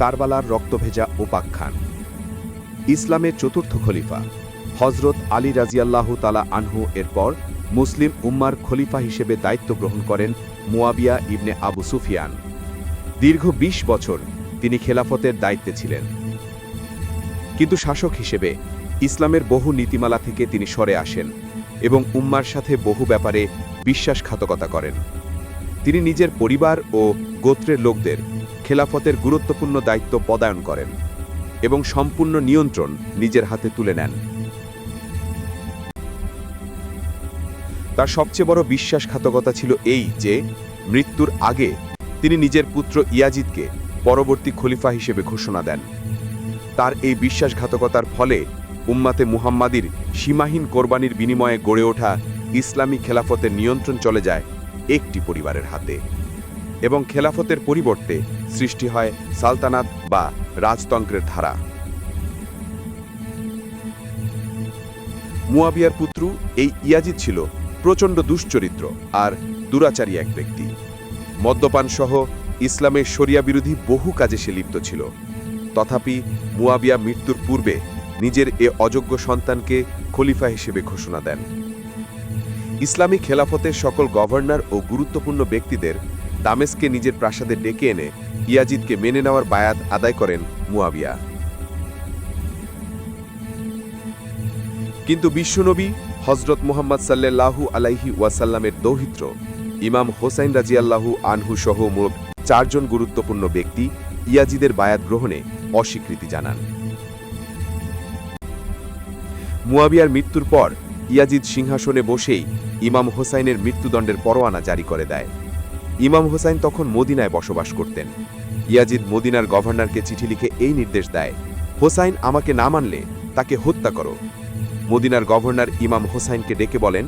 কারবালার রক্তভেজা ওপাখ্যান ইসলামের চতুর্থ খলিফা হজরত আলী রাজিয়াল্লাহু তালা আনহু এরপর মুসলিম উম্মার খলিফা হিসেবে দায়িত্ব গ্রহণ করেন মুয়াবিয়া ইবনে আবু সুফিয়ান। দীর্ঘ ২০ বছর তিনি খেলাফতের দায়িত্বে ছিলেন। কিন্তু শাসক হিসেবে ইসলামের বহু নীতিমালা থেকে তিনি সরে আসেন এবং উম্মার সাথে বহু ব্যাপারে বিশ্বাসঘাতকতা করেন। তিনি নিজের পরিবার ও গোত্রের লোকদের খেলাফতের গুরুত্বপূর্ণ দায়িত্ব পদায়ন করেন এবং সম্পূর্ণ নিয়ন্ত্রণ নিজের হাতে তুলে নেন। তার সবচেয়ে বড় বিশ্বাসঘাতকতা ছিল এই যে, মৃত্যুর আগে তিনি নিজের পুত্র ইয়াজিদকে পরবর্তী খলিফা হিসেবে ঘোষণা দেন। তার এই বিশ্বাসঘাতকতার ফলে উম্মাতে মুহাম্মাদির সীমাহীন কোরবানির বিনিময়ে গড়ে ওঠা ইসলামী খেলাফতের নিয়ন্ত্রণ চলে যায় একটি পরিবারের হাতে। এবং খেলাফতের পরিবর্তে সৃষ্টি হয় সালতানাত বা রাজতন্ত্রের ধারা। মুয়াবিয়ার পুত্র এই ইয়াজিদ ছিল প্রচণ্ড দুশ্চরিত্র আর দুরাচারী এক ব্যক্তি। মদ্যপান সহ ইসলামের শরিয়া বিরোধী বহু কাজে সে লিপ্ত ছিল। তথাপি মুয়াবিয়া মৃত্যুর পূর্বে নিজের এ অযোগ্য সন্তানকে খলিফা হিসেবে ঘোষণা দেন। ইসলামী খেলাফতের সকল গভর্নর ও গুরুত্বপূর্ণ ব্যক্তিদের দামেস্কে নিজের প্রাসাদে ডেকে এনে ইয়াজিদকে মেনে নেওয়ার বায়াত আদায় করেন মুয়াবিয়া। কিন্তু বিশ্বনবী হজরত মুহাম্মদ সাল্লাল্লাহু আলাইহি ওয়াসাল্লামের দৌহিত্র, ইমাম হোসাইন রাজিয়াল্লাহু আনহু সহ মোট চারজন গুরুত্বপূর্ণ ব্যক্তি ইয়াজিদের বায়াত গ্রহণে অস্বীকৃতি জানান। মুয়াবিয়ার মৃত্যুর পর ইয়াজিদ সিংহাসনে বসেই ইমাম হোসাইনের মৃত্যুদণ্ডের পরোয়ানা জারি করে দেয়। ইমাম হোসাইন তখন মদিনায় বসবাস করতেন। ইয়াজিদ মদিনার গভর্নরকে চিঠি লিখে এই নির্দেশ দেয়, হোসাইন আমাকে না মানলে তাকে হত্যা করো। মদিনার গভর্নর ইমাম হোসাইনকে ডেকে বলেন,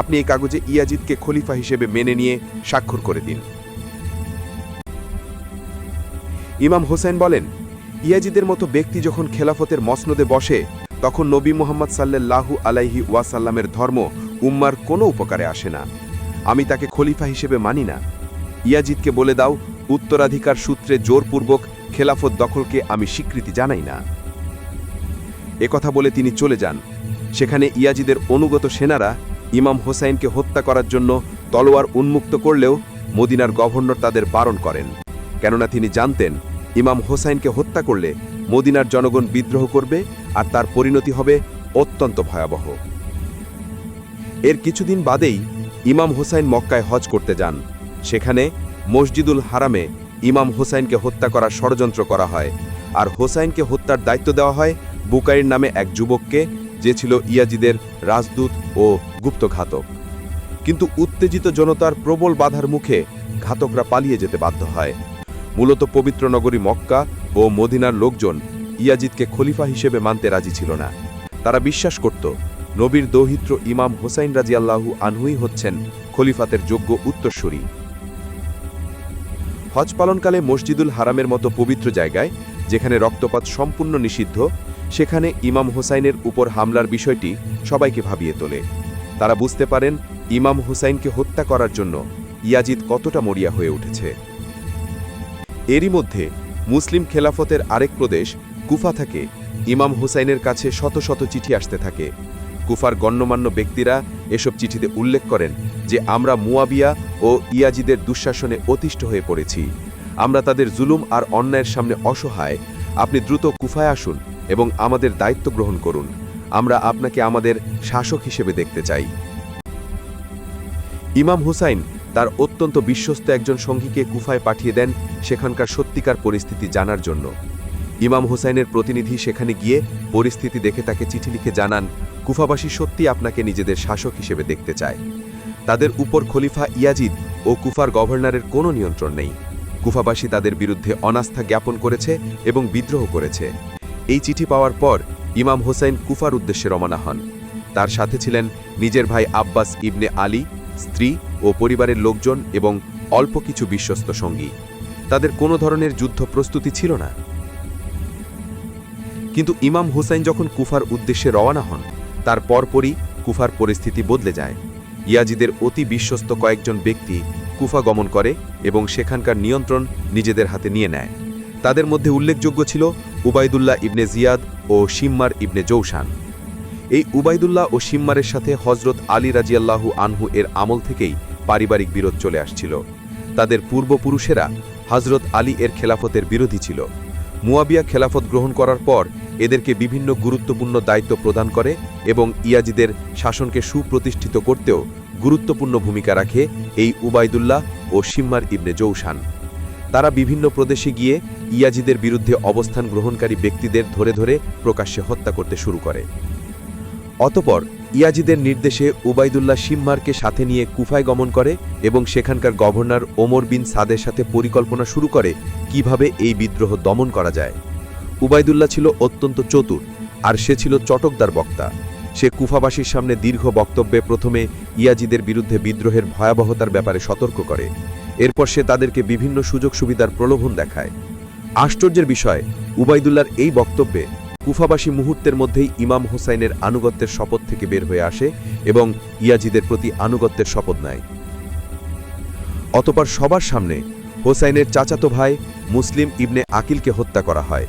আপনি এই কাগজে ইয়াজিদকে খলিফা হিসেবে মেনে নিয়ে স্বাক্ষর করে দিন। ইমাম হোসেন বলেন, ইয়াজিদের মতো ব্যক্তি যখন খেলাফতের মসনদে বসে, তখন নবী মোহাম্মদ সাল্লাল্লাহু আলাইহি ওয়াসাল্লামের ধর্ম উম্মার কোনো উপকারে আসে না। আমি তাকে খলিফা হিসেবে মানি না। ইয়াজিদকে বলে দাও, উত্তরাধিকার সূত্রে জোরপূর্বক খেলাফত দখলকে আমি স্বীকৃতি জানাই না। একথা বলে তিনি চলে যান। সেখানে ইয়াজিদের অনুগত সেনারা ইমাম হোসাইনকে হত্যা করার জন্য তলোয়ার উন্মুক্ত করলেও মদিনার গভর্নর তাদের বারণ করেন। কেননা তিনি জানতেন, ইমাম হোসাইনকে হত্যা করলে মদিনার জনগণ বিদ্রোহ করবে আর তার পরিণতি হবে অত্যন্ত ভয়াবহ। এর কিছুদিন বাদেই ইমাম হোসাইন মক্কায় হজ করতে যান। সেখানে মসজিদুল হারামে ইমাম হোসাইনকে হত্যা করার ষড়যন্ত্র করা হয় আর হোসাইনকে হত্যার দায়িত্ব দেওয়া হয় বুকাইর নামে এক যুবককে যে ছিল ইয়াজিদের রাজদূত ও গুপ্তঘাতক। কিন্তু উত্তেজিত জনতার প্রবল বাধার মুখে ঘাতকরা পালিয়ে যেতে বাধ্য হয়। মূলত পবিত্র নগরী মক্কা ও মদিনার লোকজন ইয়াজিদকে খলিফা হিসেবে মানতে রাজি ছিল না। তারা বিশ্বাস করত, নবীর দৌহিত্র ইমাম হোসাইন রাজিয়াল্লাহু আনহুই হচ্ছেন খলিফাতের যোগ্য উত্তরসূরি। হজ পালনকালে মসজিদুল হারামের মতো পবিত্র জায়গায়, যেখানে রক্তপাত সম্পূর্ণ নিষিদ্ধ, সেখানে ইমাম হোসাইনের উপর হামলার বিষয়টি সবাইকে ভাবিয়ে তোলে। তারা বুঝতে পারেন, ইমাম হুসাইনকে হত্যা করার জন্য ইয়াজিদ কতটা মরিয়া হয়ে উঠেছে। এরই মধ্যে মুসলিম খেলাফতের আরেক প্রদেশ কুফা থেকে ইমাম হুসাইনের কাছে শত শত চিঠি আসতে থাকে। কুফার গণ্যমান্য ব্যক্তিরা এসব চিঠিতে উল্লেখ করেন যে আমরা মুয়াবিয়া ও ইয়াজিদের দুঃশাসনে অতিষ্ঠ হয়ে পড়েছি। আমরা তাদের জুলুম আর অন্যায়ের সামনে অসহায়। আপনি দ্রুত কুফায় আসুন এবং আমাদের দায়িত্ব গ্রহণ করুন। আমরা আপনাকে আমাদের শাসক হিসেবে দেখতে চাই। ইমাম হুসাইন তার অত্যন্ত বিশ্বস্ত একজন সঙ্গীকে কুফায় পাঠিয়ে দেন সেখানকার সত্যিকার পরিস্থিতি জানার জন্য। ইমাম হুসাইনের প্রতিনিধি সেখানে গিয়ে পরিস্থিতি দেখে তাকে চিঠি লিখে জানান, কুফাবাসী সত্যি আপনাকে নিজেদের শাসক হিসেবে দেখতে চায়। তাদের উপর খলিফা ইয়াজিদ ও কুফার গভর্নরের কোনো নিয়ন্ত্রণ নেই। কুফাবাসী তাদের বিরুদ্ধে অনাস্থা জ্ঞাপন করেছে এবং বিদ্রোহ করেছে। এই চিঠি পাওয়ার পর ইমাম হোসাইন কুফার উদ্দেশ্যে রওনা হন। তার সাথে ছিলেন নিজের ভাই আব্বাস ইবনে আলী, স্ত্রী ও পরিবারের লোকজন এবং অল্প কিছু বিশ্বস্ত সঙ্গী। তাদের কোনো ধরনের যুদ্ধ প্রস্তুতি ছিল না। কিন্তু ইমাম হুসাইন যখন কুফার উদ্দেশ্যে রওনা হন, তার পরপরই কুফার পরিস্থিতি বদলে যায়। ইয়াজিদের অতি বিশ্বস্ত কয়েকজন ব্যক্তি কুফা গমন করে এবং সেখানকার নিয়ন্ত্রণ নিজেদের হাতে নিয়ে নেয়। তাদের মধ্যে উল্লেখযোগ্য ছিল উবাইদুল্লাহ ইবনে জিয়াদ ও শিম্মার ইবনে জৌসান এই উবাইদুল্লাহ ও শিম্মারের সাথে হজরত আলী রাজিয়াল্লাহু আনহু এর আমল থেকেই পারিবারিক বিরোধ চলে আসছিল। তাদের পূর্বপুরুষেরা হজরত আলী এর খেলাফতের বিরোধী ছিল। মুয়াবিয়া খেলাফত গ্রহণ করার পর এদেরকে বিভিন্ন গুরুত্বপূর্ণ দায়িত্ব প্রদান করে এবং ইয়াজিদের শাসনকে সুপ্রতিষ্ঠিত করতেও গুরুত্বপূর্ণ ভূমিকা রাখে এই উবায়দুল্লাহ ও শিম্মার ইবনে জৌসান তারা বিভিন্ন প্রদেশে গিয়ে ইয়াজিদের বিরুদ্ধে অবস্থান গ্রহণকারী ব্যক্তিদের ধরে ধরে প্রকাশ্যে হত্যা করতে শুরু করে। অতপর ইয়াজিদের নির্দেশে উবাইদুল্লাহ শিম্মারকে সাথে নিয়ে কুফায় গমন করে এবং সেখানকার গভর্নর ওমর বিন সাদের সাথে পরিকল্পনা শুরু করে কীভাবে এই বিদ্রোহ দমন করা যায়। উবাইদুল্লাহ ছিল অত্যন্ত চতুর, আর সে ছিল চটকদার বক্তা। সে কুফাবাসীর সামনে দীর্ঘ বক্তব্যে প্রথমে ইয়াজিদের বিরুদ্ধে বিদ্রোহের ভয়াবহতার ব্যাপারে সতর্ক করে। এরপর সে তাদেরকে বিভিন্ন সুযোগ সুবিধার প্রলোভন দেখায়। আশ্চর্যের বিষয় উবাইদুল্লার এই বক্তব্যে কুফাবাসী মুহূর্তের মধ্যেই ইমাম হোসাইনের আনুগত্যের শপথ থেকে বের হয়ে আসে এবং ইয়াজিদের প্রতি আনুগত্যের শপথ নেয়। অতপর সবার সামনে হোসাইনের চাচাতো ভাই মুসলিম ইবনে আকিলকে হত্যা করা হয়।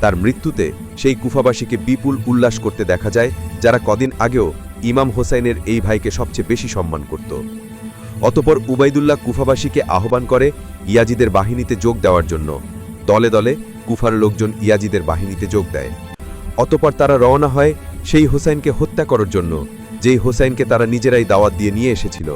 তার মৃত্যুতে সেই কুফাবাসীকে বিপুল উল্লাস করতে দেখা যায়, যারা কদিন আগেও ইমাম হোসাইনের এই ভাইকে সবচেয়ে বেশি সম্মান করত। অতপর উবাইদুল্লাহ কুফাবাসীকে আহ্বান করে ইয়াজিদের বাহিনীতে যোগ দেওয়ার জন্য। দলে দলে কুফার লোকজন ইয়াজিদের বাহিনীতে যোগ দেয়। অতপর তারা রওনা হয় সেই হোসাইনকে হত্যা করার জন্য, যেই হোসাইনকে তারা নিজেরাই দাওয়াত দিয়ে নিয়ে এসেছিল।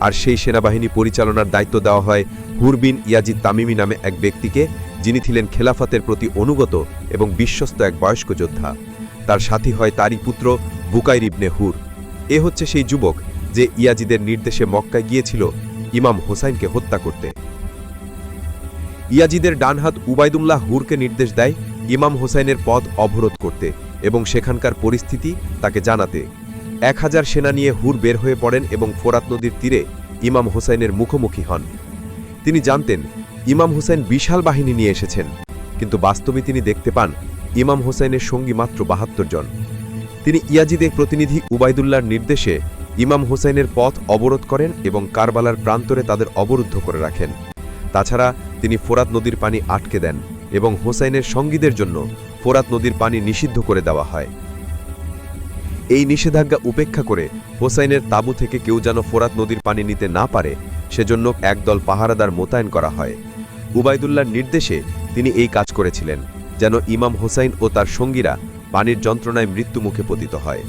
আর সেই সেনাবাহিনী পরিচালনার দায়িত্ব দেওয়া হয় হুরবিন ইয়াজিদ তামিমি নামে এক ব্যক্তিকে, যিনি ছিলেন খেলাফাতের প্রতি অনুগত এবং বিশ্বস্ত এক বয়স্ক যোদ্ধা। তার সাথী হয় তারই পুত্র বুকাইর ইবনে হুর। এ হচ্ছে সেই যুবক যে ইয়াজিদের নির্দেশে মক্কায় গিয়েছিল ইমাম হোসাইনকে হত্যা করতে। ইয়াজিদের ডানহাত উবাইদুল্লাহ হুরকে নির্দেশ দেয় ইমাম হোসাইনের পথ অবরোধ করতে এবং সেখানকার পরিস্থিতি তাকে জানাতে। এক হাজার সেনা নিয়ে হুর বের হয়ে পড়েন এবং ফোরাত নদীর তীরে ইমাম হোসাইনের মুখোমুখি হন। তিনি জানতেন, ইমাম হোসেন বিশাল বাহিনী নিয়ে এসেছেন, কিন্তু বাস্তবে তিনি দেখতে পান ইমাম হোসেনের সঙ্গী মাত্র বাহাত্তর জন। তিনি ইয়াজিদের প্রতিনিধি উবাইদুল্লাহর নির্দেশে ইমাম হোসেনের পথ অবরোধ করেন এবং কারবালার প্রান্তরে তাদের অবরুদ্ধ করে রাখেন। তাছাড়া তিনি ফোরাত নদীর পানি আটকে দেন এবং হোসাইনের সঙ্গীদের জন্য ফোরাত নদীর পানি নিষিদ্ধ করে দেওয়া হয়। এই নিষেধাজ্ঞা উপেক্ষা করে হোসাইনের তাঁবু থেকে কেউ যেন ফোরাত নদীর পানি নিতে না পারে, সেজন্য একদল পাহারাদার মোতায়েন করা হয়। উবাইদুল্লাহর নির্দেশে তিনি এই কাজ করেছিলেন, যেন ইমাম হোসাইন ও তার সঙ্গীরা পানির যন্ত্রণায় মৃত্যুমুখে পতিত হয়।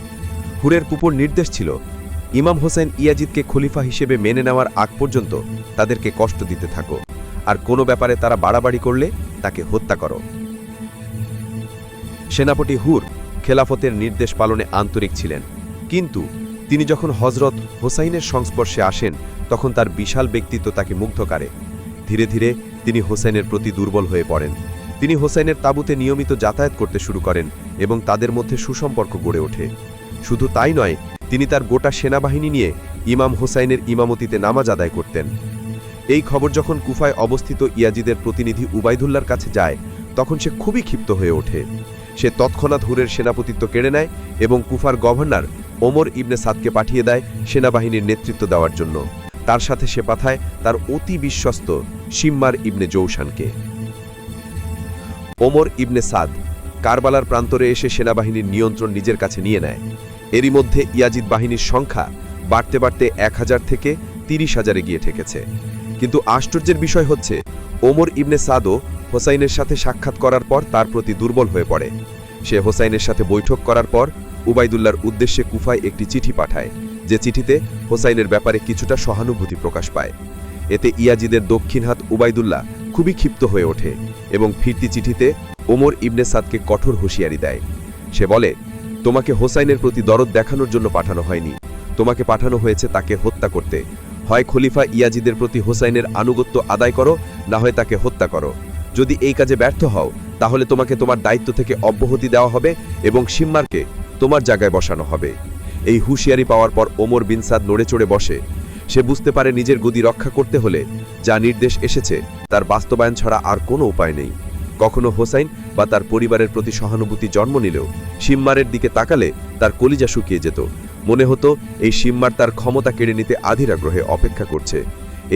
হুরের পুপুর নির্দেশ ছিল, ইমাম হোসেন ইয়াজিদকে খলিফা হিসেবে মেনে নেওয়ার আগ পর্যন্ত তাদেরকে কষ্ট দিতে থাকো। আর কোনো ব্যাপারে তারা বাড়াবাড়ি করলে তাকে হত্যা করো। সেনাপতি হুর খেলাফতের নির্দেশ পালনে আন্তরিক ছিলেন, কিন্তু তিনি যখন হজরত হোসাইনের সংস্পর্শে আসেন, তখন তার বিশাল ব্যক্তিত্ব তাকে মুগ্ধ করে। ধীরে ধীরে তিনি হোসেনের প্রতি দুর্বল হয়ে পড়েন। তিনি হোসেনের তাঁবুতে নিয়মিত যাতায়াত করতে শুরু করেন এবং তাদের মধ্যে সুসম্পর্ক গড়ে ওঠে। শুধু তাই নয়, তিনি তার গোটা সেনাবাহিনী নিয়ে ইমাম হোসাইনের ইমামতিতে নামাজ আদায় করতেন। এই খবর যখন কুফায় অবস্থিত ইয়াজিদের প্রতিনিধি উবাইদুল্লার কাছে যায়, তখন সে খুবই ক্ষিপ্ত হয়ে ওঠে। সে তৎক্ষণাৎ হুরের সেনাপতিত্ব কেড়ে নেয় এবং কুফার গভর্নর ওমর ইবনে সাদকে পাঠিয়ে দেয় সেনাবাহিনীর নেতৃত্ব দেওয়ার জন্য। তার সাথে সে পাঠায় তার অতি বিশ্বস্ত শিম্মার ইবনে জৌসানকে ওমর ইবনে সাদ কারবালার প্রান্তরে এসে সেনাবাহিনীর নিয়ন্ত্রণ নিজের কাছে নিয়ে নেয়। এরই মধ্যে ইয়াজিদ বাহিনীর সংখ্যা বাড়তে বাড়তে এক হাজার থেকে তিরিশ হাজারে গিয়ে ঠেকেছে। কিন্তু আশ্চর্যের বিষয় হচ্ছে, ওমর ইবনে সাদও হোসাইনের সাথে সাক্ষাৎ করার পর তার প্রতি দুর্বল হয়ে পড়ে। সে হোসাইনের সাথে বৈঠক করার পর উবাইদুল্লার উদ্দেশ্যে কুফায় একটি চিঠি পাঠায়, যে চিঠিতে হোসাইনের ব্যাপারে কিছুটা সহানুভূতি প্রকাশ পায়। এতে ইয়াজিদের দক্ষিণ হাত উবাইদুল্লাহ খুবই ক্ষিপ্ত হয়ে ওঠে এবং ফিরতি চিঠিতে ওমর ইবনে সাদকে কঠোর হুঁশিয়ারি দেয়। সে বলে, তোমাকে হোসাইনের প্রতি দরদ দেখানোর জন্য পাঠানো হয়নি। তোমাকে পাঠানো হয়েছে তাকে হত্যা করতে। হয় খলিফা ইয়াজিদের প্রতি হোসাইনের আনুগত্য আদায় করো, না হয় তাকে হত্যা করো। যদি এই কাজে ব্যর্থ হও, তাহলে তোমাকে তোমার দায়িত্ব থেকে অব্যাহতি দেওয়া হবে এবং সিম্মারকে তোমার জায়গায় বসানো হবে। এই হুঁশিয়ারি পাওয়ার পর ওমর বিনসাদ নড়ে চড়ে বসে। সে বুঝতে পারে নিজের গদি রক্ষা করতে হলে যা নির্দেশ এসেছে, তার বাস্তবায়ন ছাড়া আর কোনো উপায় নেই। কখনো হোসাইন বা তার পরিবারের প্রতি সহানুভূতি জন্ম নিলেও সিম্মারের দিকে তাকালে তার কলিজা শুকিয়ে যেত। মনে হতো এই সিম্মার তার ক্ষমতা কেড়ে নিতে আধীর আগ্রহে অপেক্ষা করছে।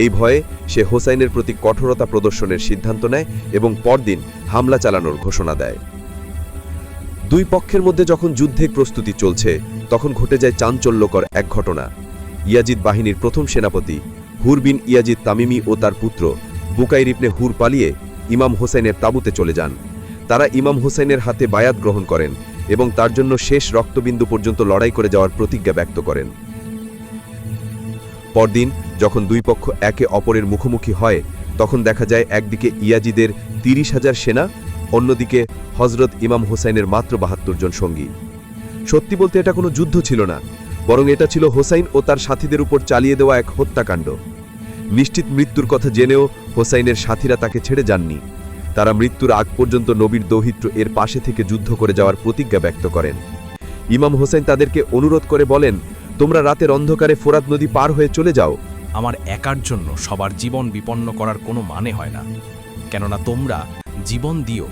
এই ভয়ে সে হোসাইনের প্রতি কঠোরতা প্রদর্শনের সিদ্ধান্ত নেয় এবং পরদিন হামলা চালানোর ঘোষণা দেয়। দুই পক্ষের মধ্যে যখন যুদ্ধের প্রস্তুতি চলছে, তখন ঘটে যায় চাঞ্চল্যকর এক ঘটনা। ইয়াজিদ বাহিনীর প্রথম সেনাপতি হুরবিন ইয়াজিদ তামিমি ও তার পুত্র, বুকাইর ইবনে হুর পালিয়ে ইমাম হোসেনের তাঁবুতে চলে যান। তারা ইমাম হোসেনের হাতে বায়াত গ্রহণ করেন এবং তার জন্য শেষ রক্তবিন্দু পর্যন্ত লড়াই করে যাওয়ার প্রতিজ্ঞা ব্যক্ত করেন। পরদিন, যখন দুই পক্ষ একে অপরের মুখোমুখি হয়, তখন দেখা যায় একদিকে ইয়াজিদের তিরিশ হাজার সেনা, অন্যদিকে হজরত ইমাম হোসাইনের মাত্র বাহাত্তর জন সঙ্গী। সত্যি বলতে এটা কোনো যুদ্ধ ছিল না, বরং এটা ছিল হোসাইন ও তার সাথীদের উপর চালিয়ে দেওয়া এক হত্যাকাণ্ড। নিশ্চিত মৃত্যুর কথা জেনেও হোসাইনের সাথীরা তাকে ছেড়ে যাননি। তারা মৃত্যুর আগ পর্যন্ত নবীর দৌহিত্র এর পাশে থেকে যুদ্ধ করে যাওয়ার প্রতিজ্ঞা ব্যক্ত করেন। ইমাম হোসেন তাদেরকে অনুরোধ করে বলেন, তোমরা রাতের অন্ধকারে ফোরাত নদী পার হয়ে চলে যাও। আমার একার জন্য সবার জীবন বিপন্ন করার কোনো মানে হয় না। কেননা তোমরা জীবন দিও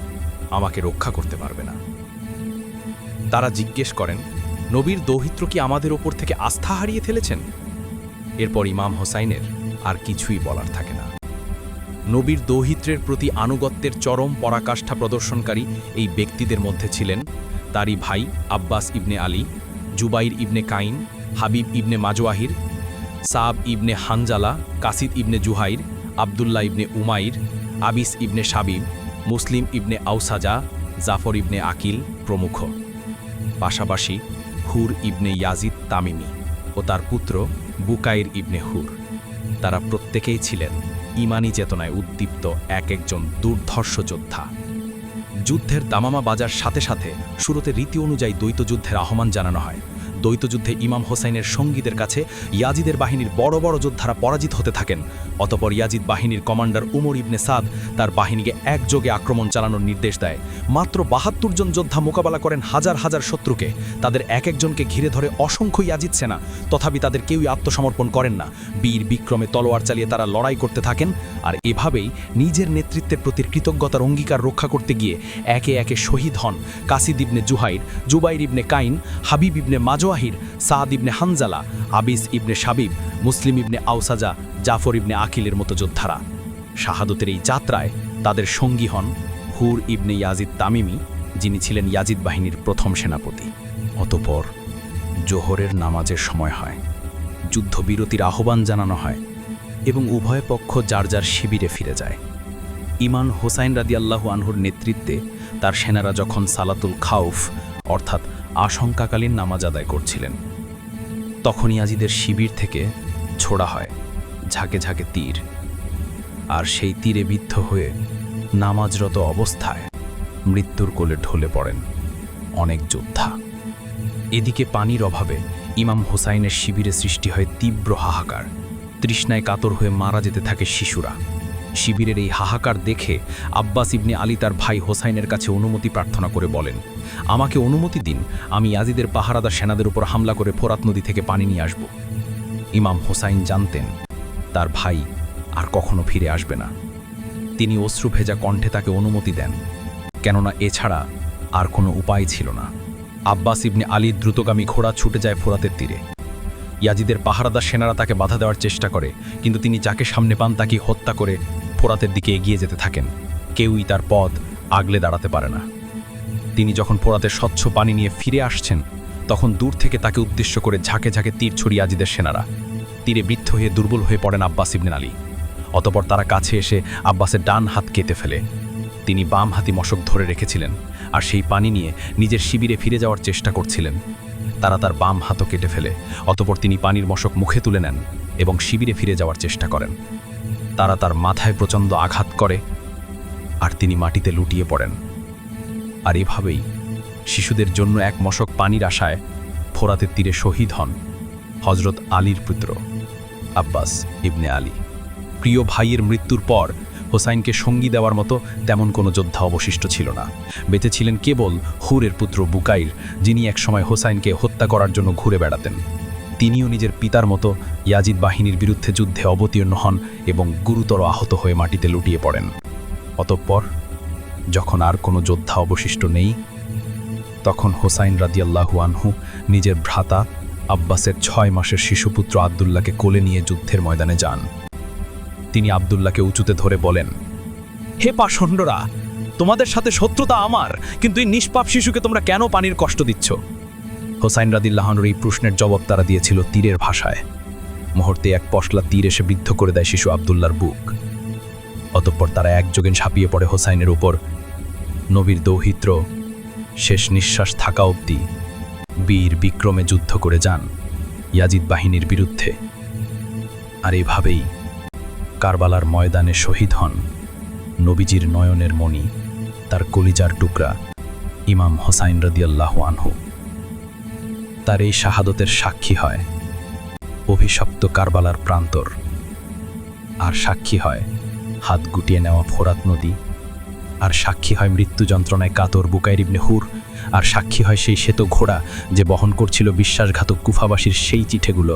আমাকে রক্ষা করতে পারবে না। তারা জিজ্ঞেস করেন, নবীর দৌহিত্র কি আমাদের ওপর থেকে আস্থা হারিয়ে ফেলেছেন? এরপর ইমাম হোসাইনের আর কিছুই বলার থাকে না। নবীর দৌহিত্রের প্রতি আনুগত্যের চরম পরাকাষ্ঠা প্রদর্শনকারী এই ব্যক্তিদের মধ্যে ছিলেন তারই ভাই আব্বাস ইবনে Ali, Zubair ibn Qain, Habib ibn Mazahir, sub ibn Hanzala, Qasid ibn Zuhair, Abdullah ibn Umair, Abis ibn Shabib Muslim ibn Awsaja, Jafar ibn Aqil প্রমুখ। পাশাপাশি হুর ইবনে ইয়াজিদ তামিমি ও তার পুত্র বুকাইর ইবনে হুর। তারা প্রত্যেকেই ছিলেন ইমানি চেতনায় উদ্দীপ্ত এক একজন দুর্ধর্ষ যোদ্ধা। যুদ্ধের দামামা বাজার সাথে সাথে শুরুতে রীতি অনুযায়ী দ্বৈত যুদ্ধের আহ্বান জানানো হয়। দ্বৈতযুদ্ধে ইমাম হোসাইনের সঙ্গীদের কাছে ইয়াজিদের বাহিনীর বড় বড় যোদ্ধারা পরাজিত হতে থাকেন। অতপর ইয়াজিদ বাহিনীর কমান্ডার উমর ইবনে সাদ তার বাহিনীকে একযোগে আক্রমণ চালানোর নির্দেশ দেয়। মাত্র বাহাত্তর জন যোদ্ধা মোকাবেলা করেন হাজার হাজার শত্রুকে। তাদের এক একজনকে ঘিরে ধরে অসংখ্য ইয়াজিদ সেনা। তথাপি তাদের কেউই আত্মসমর্পণ করেন না। বীর বিক্রমে তলোয়ার চালিয়ে তারা লড়াই করতে থাকেন আর এভাবেই নিজের নেতৃত্বের প্রতি কৃতজ্ঞতার অঙ্গীকার রক্ষা করতে গিয়ে একে একে শহীদ হন কাসিদ ibn Zuhair, Jubair ibn Qain, Habib ইবনে মাজোয়াহির সাদ ইবনে Hanzala, আবিস ibn Shabib Muslim ibn Awsaja Jafar ইবনে আকিলের মতো যোদ্ধারা। শাহাদতের এই যাত্রায় তাদের সঙ্গী হন হুর ইবনে ইয়াজিদ তামিমি, যিনি ছিলেন ইয়াজিদ বাহিনীর প্রথম সেনাপতি। অতপর জোহরের নামাজের সময় হয়, যুদ্ধবিরতির আহ্বান জানানো হয় এবং উভয় পক্ষ যার যার শিবিরে ফিরে যায়। ইমান হোসাইন রাদিয়াল্লাহু আনহুর নেতৃত্বে তার সেনারা যখন সালাতুল খাউফ অর্থাৎ আশঙ্কাকালীন নামাজ আদায় করছিলেন। তখনই আজিদের শিবির থেকে ছোড়া হয়, ঝাঁকে ঝাঁকে তীর। আর সেই তীরে বিদ্ধ হয়ে নামাজরত অবস্থায় মৃত্যুর কোলে ঢলে পড়েন অনেক যোদ্ধা। এদিকে পানির অভাবে ইমাম হোসাইনের শিবিরে সৃষ্টি হয় তীব্র হাহাকার। তৃষ্ণায় কাতর হয়ে মারা যেতে থাকে শিশুরা। শিবিরের এই হাহাকার দেখে আব্বাস ইবনে আলী তার ভাই হোসাইনের কাছে অনুমতি প্রার্থনা করে বলেন, আমাকে অনুমতি দিন, আমি ইয়াজিদের পাহারাদার সেনাদের উপর হামলা করে ফোরাত নদী থেকে পানি নিয়ে আসব। ইমাম হোসাইন জানতেন, তার ভাই আর কখনো ফিরে আসবে না। তিনি অশ্রু ভেজা কণ্ঠে তাকে অনুমতি দেন, কেননা এছাড়া আর কোনো উপায় ছিল না। আব্বাস ইবনে আলীর দ্রুতগামী ঘোড়া ছুটে যায় ফোরাতের তীরে। ইয়াজিদের পাহারাদার সেনারা তাকে বাধা দেওয়ার চেষ্টা করে, কিন্তু তিনি যাকে সামনে পান তাকে হত্যা করে ফোরাতের দিকে এগিয়ে যেতে থাকেন। কেউই তার পথ আগলে দাঁড়াতে পারে না। তিনি যখন ফোরাতের স্বচ্ছ পানি নিয়ে ফিরে আসছেন, তখন দূর থেকে তাকে উদ্দেশ্য করে ঝাঁকে ঝাঁকে তীর ছড়িয়ে আজিদের সেনারা। তীরে বৃদ্ধ হয়ে দুর্বল হয়ে পড়েন আব্বাস ইবনে আলী। অতপর তারা কাছে এসে আব্বাসের ডান হাত কেটে ফেলে। তিনি বাম হাতি মশক ধরে রেখেছিলেন আর সেই পানি নিয়ে নিজের শিবিরে ফিরে যাওয়ার চেষ্টা করছিলেন। তারা তার বাম হাতও কেটে ফেলে, অতপর তিনি পানির মশক মুখে তুলে নেন এবং শিবিরে ফিরে যাওয়ার চেষ্টা করেন। তারা তার মাথায় প্রচণ্ড আঘাত করে আর তিনি মাটিতে লুটিয়ে পড়েন। আর এভাবেই শিশুদের জন্য এক মশক পানির আশায় ফোরাতের তীরে শহীদ হন হজরত আলীর পুত্র আব্বাস ইবনে আলী। প্রিয় ভাইয়ের মৃত্যুর পর হোসাইনকে সঙ্গী দেওয়ার মতো তেমন কোনো যোদ্ধা অবশিষ্ট ছিল না। বেঁচে ছিলেন কেবল হুরের পুত্র বুকাইর যিনি একসময় হোসাইনকে হত্যা করার জন্য ঘুরে বেড়াতেন। তিনিও নিজের পিতার মতো ইয়াজিদ বাহিনীর বিরুদ্ধে যুদ্ধে অবতীর্ণ হন এবং গুরুতর আহত হয়ে মাটিতে লুটিয়ে পড়েন। অতঃপর, যখন আর কোনো যোদ্ধা অবশিষ্ট নেই, তখন হোসাইন রাদিয়াল্লাহু আনহু নিজের ভ্রাতা আব্বাসের ছয় মাসের শিশুপুত্র আবদুল্লাহকে কোলে নিয়ে যুদ্ধের ময়দানে যান। তিনি আবদুল্লাহকে উঁচুতে ধরে বলেন, হে পাষণ্ডরা, তোমাদের সাথে শত্রুতা আমার, কিন্তু এই নিষ্পাপ শিশুকে তোমরা কেন পানির কষ্ট দিচ্ছ? হোসাইন রাদিল্লাহনুর এই প্রশ্নের জবাব তারা দিয়েছিল তীরের ভাষায়। মুহূর্তে এক পশলা তীর এসে বিদ্ধ করে দেয় শিশু আবদুল্লার বুক। অতঃপর তারা একযোগে ঝাঁপিয়ে পড়ে হোসাইনের উপর। নবীর দৌহিত্র, শেষ নিঃশ্বাস থাকা অবধি বীর বিক্রমে যুদ্ধ করে যান ইয়াজিদ বাহিনীর বিরুদ্ধে। আর এভাবেই কারবালার ময়দানে শহীদ হন নবীজির নয়নের মণি, তার কলিজার টুকরা ইমাম হোসাইন রদিয়াল্লাহ আনহু। তার এই শাহাদতের সাক্ষী হয় অভিশপ্ত কারবালার প্রান্তর আর সাক্ষী হয় হাত গুটিয়ে নেওয়া ফোরাত নদী আর সাক্ষী হয় মৃত্যু যন্ত্রণায় কাতর বুকাইর ইবনে হুর আর সাক্ষী হয় সেই শ্বেত ঘোড়া যে বহন করছিল বিশ্বাসঘাতক কুফাবাসীর সেই চিঠেগুলো।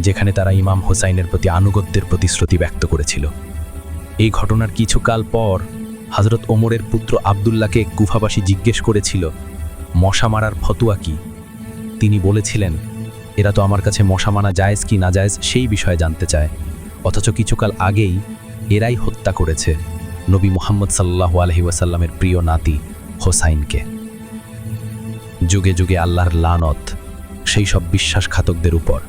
যেখানে তারা ইমাম হোসাইনের প্রতি আনুগত্যের প্রতিশ্রুতি ব্যক্ত করেছিল। এই ঘটনার কিছুকাল পর হজরত ওমরের পুত্র আবদুল্লাহকে কুফাবাসী জিজ্ঞেস করেছিল, মশা মারার ফতুয়া কি? তিনি বলেছিলেন, এরা তো আমার কাছে মশা মানা জায়েজ কি না জায়েজ সেই বিষয়ে জানতে চায়। অথচ কিছুকাল আগেই এরাই হত্যা করেছে নবী মুহাম্মদ সাল্লাহ আলহি ওয়াসাল্লামের প্রিয় নাতি হোসাইনকে। যুগে যুগে আল্লাহর লানত সেই সব বিশ্বাসঘাতকদের উপর।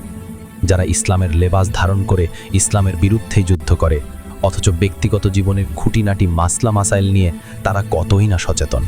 যারা ইসলামের লেবাস ধারণ করে ইসলামের বিরুদ্ধেই যুদ্ধ করে, অথচ ব্যক্তিগত জীবনের খুঁটিনাটি মাসলা মাসাইল নিয়ে তারা কতই না সচেতন।